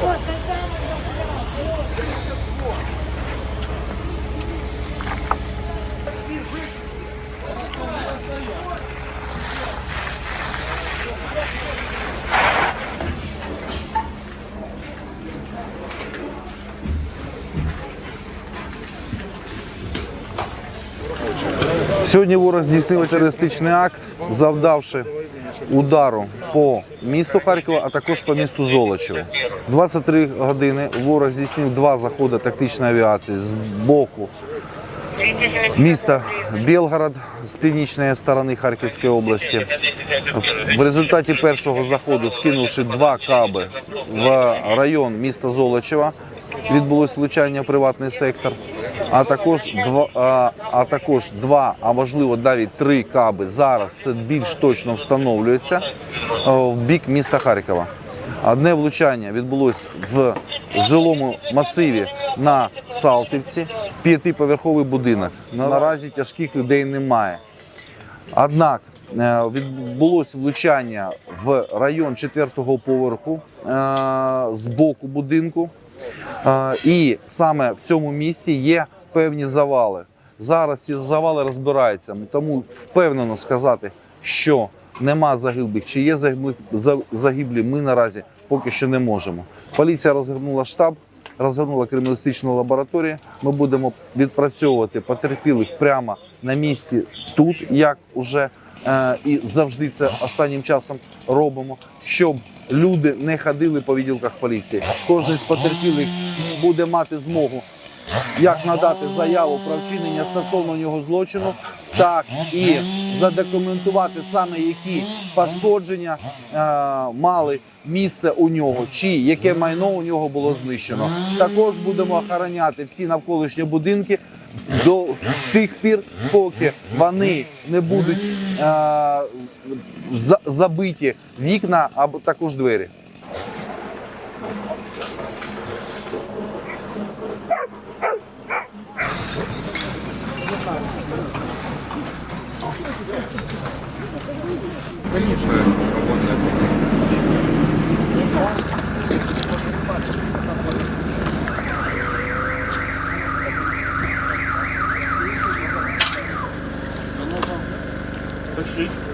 哇干干 Сьогодні ворог здійснив терористичний акт, завдавши удару по місту Харкова, а також по місту Золочево. 23 години ворог здійснив два заходи тактичної авіації з боку міста Білгород з північної сторони Харківської області. В результаті першого заходу, скинувши два каби в район міста Золочева, відбулось влучання в приватний сектор. А також два, а, а також два, а можливо навіть три каби зараз це більш точно встановлюється е, в бік міста Харкова. Одне влучання відбулось в жилому масиві на Салтівці, в п'ятиповерховий будинок. Наразі тяжких людей немає. Однак е, відбулось влучання в район четвертого поверху е, з боку будинку. І саме в цьому місці є певні завали. Зараз ці завали розбираються, тому впевнено сказати, що нема загиблих чи є загиблі, ми наразі поки що не можемо. Поліція розгорнула штаб, розгорнула криміналістичну лабораторію. Ми будемо відпрацьовувати потерпілих прямо на місці тут, як уже і завжди це останнім часом робимо, щоб люди не ходили по відділках поліції. Кожен з потерпілих буде мати змогу як надати заяву про вчинення стосовно нього злочину, так і задокументувати саме які пошкодження е, мали місце у нього, чи яке майно у нього було знищено. Також будемо охороняти всі навколишні будинки до тих пір, поки вони не будуть е, за- забиті вікна або також двері. Конечно, Почти.